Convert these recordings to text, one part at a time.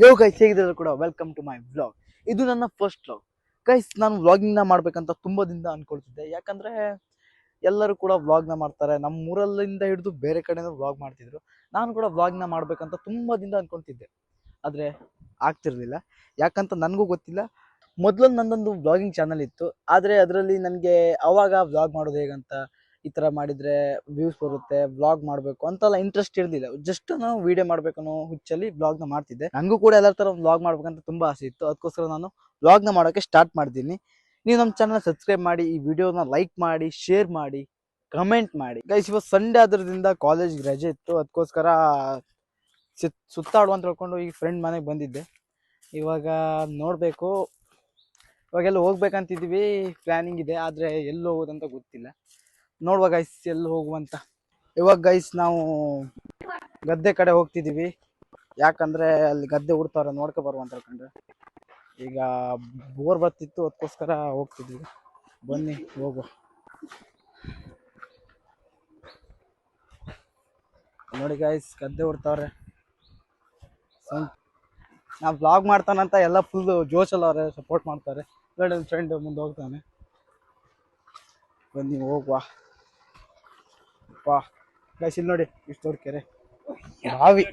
ಯೋ guys ಹೇಗಿದ್ರು ಕೂಡ? Welcome to my vlog ಇದು ನನ್ನ ಫಸ್ಟ್ ವ್ಲಾಗ್ ಗೈಸ್ ನಾನು ವ್ಲಾಗಿಂಗ್ನ ಮಾಡ್ಬೇಕಂತ ತುಂಬ ದಿನದಿಂದ ಅನ್ಕೊಳ್ತಿದ್ದೆ. ಯಾಕಂದ್ರೆ ಎಲ್ಲರೂ ಕೂಡ ವ್ಲಾಗ್ನ ಮಾಡ್ತಾರೆ. ನಮ್ಮ ಊರಲ್ಲಿಂದ ಹಿಡಿದು ಬೇರೆ ಕಡೆಯಿಂದ ವ್ಲಾಗ್ ಮಾಡ್ತಿದ್ರು. ನಾನು ಕೂಡ ವ್ಲಾಗ್ನ ಮಾಡ್ಬೇಕಂತ ತುಂಬ ದಿನದಿಂದ ಅನ್ಕೊಳ್ತಿದ್ದೆ. ಆದರೆ ಆಗ್ತಿರ್ಲಿಲ್ಲ. ಯಾಕಂತ ನನಗೂ ಗೊತ್ತಿಲ್ಲ. ಮೊದಲೊಂದು ನನ್ನೊಂದು ವ್ಲಾಗಿಂಗ್ ಚಾನಲ್ ಇತ್ತು. ಆದರೆ ಅದರಲ್ಲಿ ನನಗೆ ಅವಾಗ ವ್ಲಾಗ್ ಮಾಡೋದು ಹೇಗಂತ ಈ ಥರ ಮಾಡಿದರೆ ವ್ಯೂಸ್ ಬರುತ್ತೆ ವ್ಲಾಗ್ ಮಾಡಬೇಕು ಅಂತೆಲ್ಲ ಇಂಟ್ರೆಸ್ಟ್ ಇರಲಿಲ್ಲ. ಜಸ್ಟ್ ನಾನು ವಿಡಿಯೋ ಮಾಡಬೇಕನ್ನೋ ಹುಚ್ಚಲ್ಲಿ ವ್ಲಾಗ್ನ ಮಾಡ್ತಿದ್ದೆ. ನನಗೂ ಕೂಡ ಎಲ್ಲರ ಥರ ವ್ಲಾಗ್ ಮಾಡ್ಬೇಕಂತ ತುಂಬ ಆಸೆ ಇತ್ತು. ಅದಕ್ಕೋಸ್ಕರ ನಾನು ವ್ಲಾಗ್ನ ಮಾಡೋಕ್ಕೆ ಸ್ಟಾರ್ಟ್ ಮಾಡಿದ್ದೀನಿ ನೀವು ನಮ್ಮ ಚಾನಲ್ ಸಬ್ಸ್ಕ್ರೈಬ್ ಮಾಡಿ, ಈ ವಿಡಿಯೋನ ಲೈಕ್ ಮಾಡಿ ಶೇರ್ ಮಾಡಿ ಕಮೆಂಟ್ ಮಾಡಿ. ಗೈಸ್ ಇವತ್ತು ಸಂಡೇ ಆದ್ರದಿಂದ ಕಾಲೇಜ್ ರಜೆ ಇತ್ತು. ಅದಕ್ಕೋಸ್ಕರ ಸುತ್ ಸುತ್ತಾಡುವ ಅಂತ ಹೇಳ್ಕೊಂಡು ಈ ಫ್ರೆಂಡ್ ಮನೆಗೆ ಬಂದಿದ್ದೆ. ಇವಾಗ ನೋಡಬೇಕು. ಇವಾಗೆಲ್ಲ ಹೋಗ್ಬೇಕಂತಿದ್ದೀವಿ. ಪ್ಲ್ಯಾನಿಂಗ್ ಇದೆ. ಆದರೆ ಎಲ್ಲಿ ಹೋಗೋದಂತ ಗೊತ್ತಿಲ್ಲ. ನೋಡುವ ಗೈಸ್ ಎಲ್ಲಿ ಹೋಗುವಂತ ಇವಾಗ ಗೈಸ್ ನಾವು ಗದ್ದೆ ಕಡೆ ಹೋಗ್ತಿದ್ದೀವಿ. ಯಾಕಂದ್ರೆ ಅಲ್ಲಿ ಗದ್ದೆ ಉಡ್ತಾವ್ರೆ ನೋಡ್ಕೊ ಬರುವಂತ ಹೇಳ್ಕೊಂಡ್ರೆ. ಈಗ ಬೋರ್ ಬರ್ತಿತ್ತು, ಅದಕ್ಕೋಸ್ಕರ ಹೋಗ್ತಿದ್ವಿ ಬನ್ನಿ, ಹೋಗುವ. ನೋಡಿ ಗೈಸ್ ಗದ್ದೆ ಉಡ್ತಾವ್ರೆ ನಾ ಬ್ಲಾಗ್ ಮಾಡ್ತಾನಂತ ಎಲ್ಲ ಫುಲ್ ಜೋಶಲ್ಲವ್ರೆ ಸಪೋರ್ಟ್ ಮಾಡ್ತಾರೆ. ಫ್ರೆಂಡ್ ಮುಂದೆ ಹೋಗ್ತಾನೆ. ಬನ್ನಿ, ಹೋಗುವ. ಗೈಸ್ ಇಲ್ಲಿ ನೋಡಿ, ಇಷ್ಟು ದೊಡ್ಡ ಕೆರೆ. ಬಾವಿ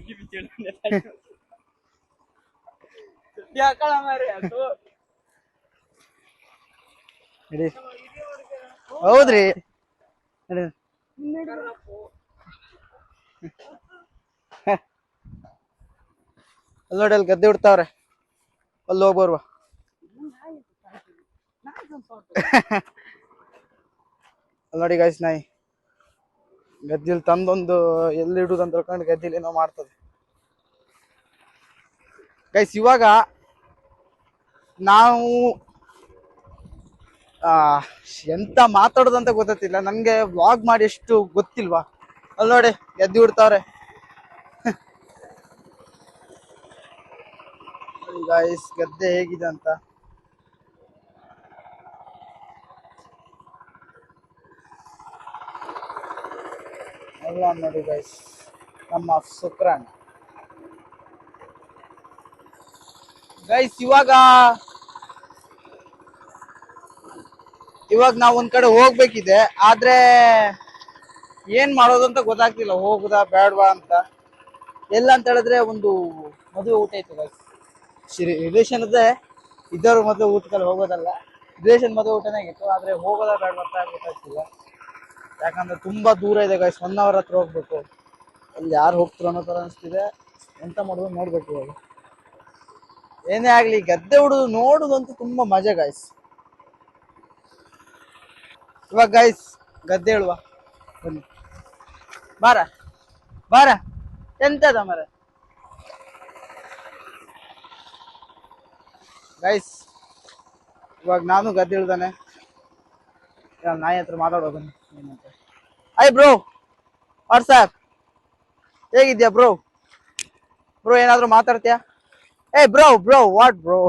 ಹೌದ್ರಿ. ಅಲ್ಲಿ ನೋಡಿ, ಅಲ್ಲಿ ಗದ್ದೆ ಬಿಡ್ತಾವ್ರೆ ಅಲ್ಲಿ ಹೋಗಿ ಬರುವ ಅಲ್ಲಿ ನೋಡಿ ಗಾಯ್ಸ್ ನಾಯಿ. ಗದ್ದಿಲ್ ತಂದೊಂದು ಎಲ್ಲಿ ಇಡುದು ಅಂತ ಹೇಳ್ಕೊಂಡು ಗದ್ದಿಲ್ ಏನೋ ಮಾಡ್ತದೆ. ಗೈಸ್ ಇವಾಗ ನಾವು ಎಂತ ಮಾತಾಡೋದಂತ ಗೊತ್ತಿಲ್ಲ. ನನಗೆ ವ್ಲಾಗ್ ಮಾಡಿ ಎಷ್ಟು ಗೊತ್ತಿಲ್ವಾ? ಅಲ್ಲಿ ನೋಡಿ ಗೆದ್ದು ಬಿಡ್ತಾವ್ರೆ ಗೈಸ್ ಗದ್ದೆ ಹೇಗಿದೆ ಅಂತ. ಎಲ್ಲ ನೋಡಿ ಗೈಸ್ ನಮ್ಮ ಸುಕ್ರಾನ್ ಗೈಸ್ ಇವಾಗ ಇವಾಗ ನಾವು ಒಂದ್ ಕಡೆ ಹೋಗ್ಬೇಕಿದೆ, ಆದ್ರೆ ಏನ್ ಮಾಡೋದು ಅಂತ ಗೊತ್ತಾಗ್ತಿಲ್ಲ, ಹೋಗುದಾ ಬೇಡವಾ ಅಂತ. ಎಲ್ಲ ಅಂತ ಹೇಳಿದ್ರೆ ಒಂದು ಮದುವೆ ಊಟ ಇತ್ತು ಗೈಸ್ ರಿಲೇಷನ್ ಅದೇ ಇದ್ದವ್ರ ಮದುವೆ ಊಟದಲ್ಲಿ ಹೋಗೋದಲ್ಲ. ರಿಲೇಷನ್ ಮದುವೆ ಊಟನೇ ಆಗಿತ್ತು, ಆದ್ರೆ ಹೋಗೋದಾ ಬೇಡ ಅಂತ ಗೊತ್ತಾಗ್ತಿಲ್ಲ. ಯಾಕಂದ್ರೆ ತುಂಬಾ ದೂರ ಇದೆ ಗೈಸ್ ಒನ್ ಅವರ್ ಹತ್ರ ಹೋಗ್ಬೇಕು. ಅಲ್ಲಿ ಯಾರು ಹೋಗ್ತಾರೋ ಅನ್ನೋ ತರ ಅನಿಸ್ತಿದೆ. ಎಂತ ಮಾಡೋದು ನೋಡ್ಬೇಕು ಇವಾಗ. ಏನೇ ಆಗ್ಲಿ, ಗದ್ದೆ ಹುಡುದು ನೋಡುದಂತೂ ತುಂಬಾ ಮಜಾ ಗಾಯ್ಸ್ ಇವಾಗ ಗೈಸ್ ಗದ್ದೆ ಹೇಳುವ ಬನ್ನಿ. ಬಾರ. ಬಾರ. ಎಂತದ ಮರ? ಗೈಸ್ ಇವಾಗ ನಾನು ಗದ್ದೆ ಹೇಳ್ದಾನೆ ನಾಯಿ ಹತ್ರ ಮಾತಾಡೋದನ್ನ ಏನಂತ ಐ ಬ್ರೋ ವಾಟ್ಸ್ಆಪ್ ಹೇಗಿದ್ಯಾ ಬ್ರೋ ಬ್ರೋ ಏನಾದ್ರು ಮಾತಾಡ್ತೀಯಾ? ಏ bro bro what bro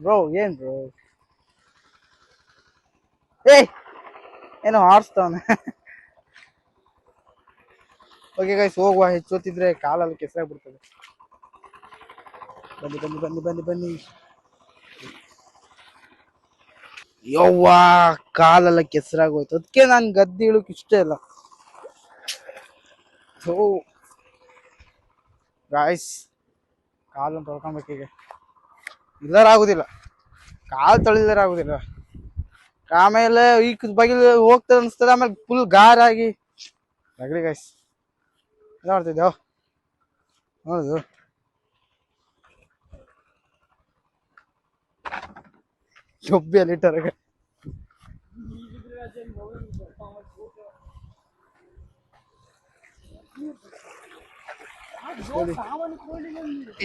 bro ಏನ್ ಬ್ರೋ ಏ ಏನೋ ಆಡಿಸ್ತವನೆ ಓಕೆ ಗೈಸ್ ಹೋಗುವ. ಹೆಚ್ಚೊತ್ತಿದ್ರೆ ಕಾಲಲ್ಲಿ ಕೆಸರಾಗ್ಬಿಡ್ತದೆ. ಬನ್ನಿ ಬನ್ನಿ ಬನ್ನಿ ಬನ್ನಿ ಬನ್ನಿ. ಯವ್ವಾ, ಕಾಲೆಲ್ಲ ಕೆಸರಾಗೋಯ್ತು. ಅದಕ್ಕೆ ನಾನು ಗದ್ದೆ ಇಳೋಕೆ ಇಷ್ಟ ಇಲ್ಲ. ಓ ಗಾಯ್ಸ್ ಕಾಲನ್ನು ತೊಳ್ಕೊಬೇಕೀಗ ಇಲ್ಲರಾಗುದಿಲ್ಲ. ಕಾಲು ಆಗೋದಿಲ್ಲ ಆಮೇಲೆ ಈಗ ಬಗಿಲ್ ಹೋಗ್ತದೆ ಅನಿಸ್ತದೆ, ಆಮೇಲೆ ಫುಲ್ ಗಾರಾಗಿ. ರಗಡಿ ಗಾಯ್ಸ್ ಎಲ್ಲ ಮಾಡ್ತಿದ್ದೆವು ಹೌದು ಜೊಬ್ಬಿಯಲ್ಲಿ ಇಟ್ಟರೆ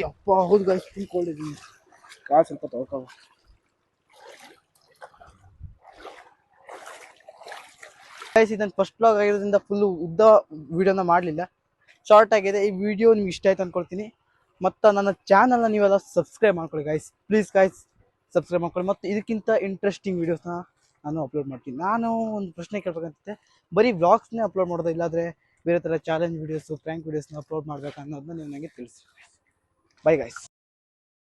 ಯಪ್ಪ, ಹೌದು ಗಾಯ್ಸ್ ಫುಲ್ ಕೋಲ್ಡ್ ಇದೆ. ಕಾಲು ಸ್ವಲ್ಪ ಗೈಸ್ ಇದನ್ನ ಫಸ್ಟ್ ಬ್ಲಾಗ್ ಆಗಿರೋದ್ರಿಂದ ಫುಲ್ ಉದ್ದ ವಿಡಿಯೋನ ಮಾಡಲಿಲ್ಲ. ಶಾರ್ಟ್ ಆಗಿದೆ. ಈ ವಿಡಿಯೋ ನಿಮ್ಗೆ ಇಷ್ಟ ಆಯ್ತು ಅನ್ಕೊಳ್ತೀನಿ. ಮತ್ತು ನನ್ನ ಚಾನಲ್ನ ನೀವೆಲ್ಲ ಸಬ್ಸ್ಕ್ರೈಬ್ ಮಾಡ್ಕೊಳ್ಳಿ ಗಾಯ್ಸ್ ಪ್ಲೀಸ್ ಗೈಸ್ ಸಬ್ಸ್ಕ್ರೈಬ್ ಮಾಡ್ಕೊಳ್ಳಿ. ಮತ್ತು ಇದಕ್ಕಿಂತ ಇಂಟ್ರೆಸ್ಟಿಂಗ್ ವೀಡಿಯೋಸ್ನ ನಾನು ಅಪ್ಲೋಡ್ ಮಾಡ್ತೀನಿ. ನಾನು ಒಂದು ಪ್ರಶ್ನೆ ಕೇಳ್ಬೇಕಂತಿದ್ದೆ. ಬರೀ ವ್ಲಾಗ್ಸ್ನೇ ಅಪ್ಲೋಡ್ ಮಾಡೋದು, ಇಲ್ಲಾಂದರೆ ಬೇರೆ ಥರ ಚಾಲೆಂಜ್ ವೀಡಿಯೋಸು ಪ್ರ್ಯಾಂಕ್ ವೀಡಿಯೋಸ್ನ ಅಪ್ಲೋಡ್ ಮಾಡ್ಬೇಕು ಅನ್ನೋದನ್ನ ನೀವು ನನಗೆ ತಿಳಿಸಿ ಬೈ ಗೈಸ್